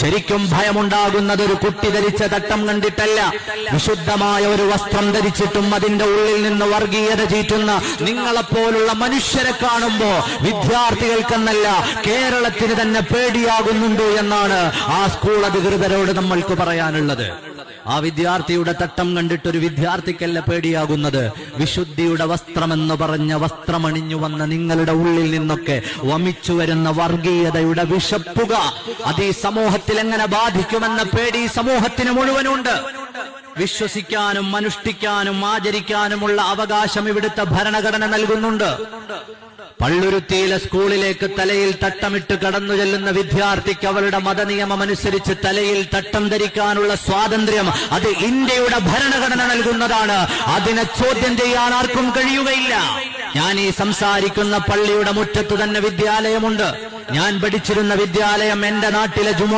ശരിക്കും ഭയമുണ്ടാകുന്നത് ഒരു കുട്ടി ധരിച്ച തട്ടം കണ്ടിട്ടല്ല. വിശുദ്ധമായ ഒരു വസ്ത്രം ധരിച്ചിട്ടും അതിന്റെ ഉള്ളിൽ നിന്ന് വർഗീയത ചീറ്റുന്ന നിങ്ങളെപ്പോലുള്ള മനുഷ്യരെ കാണുമ്പോ വിദ്യാർത്ഥികൾക്കെന്നല്ല കേരളത്തിന് തന്നെ പേടിയാകുന്നുണ്ട് എന്നാണ് ആ സ്കൂൾ അധികൃതരോട് നമ്മൾക്ക് പറയാനുള്ളത്. ആ വിദ്യാർത്ഥിയുടെ തട്ടം കണ്ടിട്ട് ഒരു വിദ്യാർത്ഥിക്കല്ല പേടിയാകുന്നത്? വിശുദ്ധിയുടെ വസ്ത്രമെന്ന് പറഞ്ഞ വസ്ത്രമണിഞ്ഞു വന്ന നിങ്ങളുടെ ഉള്ളിൽ നിന്നൊക്കെ വമിച്ചു വരുന്ന വർഗീയതയുടെ വിഷപ്പുക അത് ഈ സമൂഹത്തിൽ എങ്ങനെ ബാധിക്കുമെന്ന പേടി ഈ സമൂഹത്തിന് മുഴുവനുണ്ട്. വിശ്വസിക്കാനും അനുഷ്ഠിക്കാനും ആചരിക്കാനുമുള്ള അവകാശം ഇവിടുത്തെ ഭരണഘടന നൽകുന്നുണ്ട്. പള്ളുരുത്തിയിലെ സ്കൂളിലേക്ക് തലയിൽ തട്ടമിട്ട് കടന്നു ചെല്ലുന്ന വിദ്യാർത്ഥിക്ക് അവളുടെ മതനിയമം അനുസരിച്ച് തലയിൽ തട്ടം ധരിക്കാനുള്ള സ്വാതന്ത്ര്യം അത് ഇന്ത്യയുടെ ഭരണഘടന നൽകുന്നതാണ്. അതിനെ ചോദ്യം ചെയ്യാൻ ആർക്കും കഴിയുകയില്ല. ഞാൻ ഈ സംസാരിക്കുന്ന പള്ളിയുടെ മുറ്റത്ത് തന്നെ വിദ്യാലയമുണ്ട്. ഞാൻ പഠിച്ചിരുന്ന വിദ്യാലയം എന്റെ നാട്ടിലെ ജുമ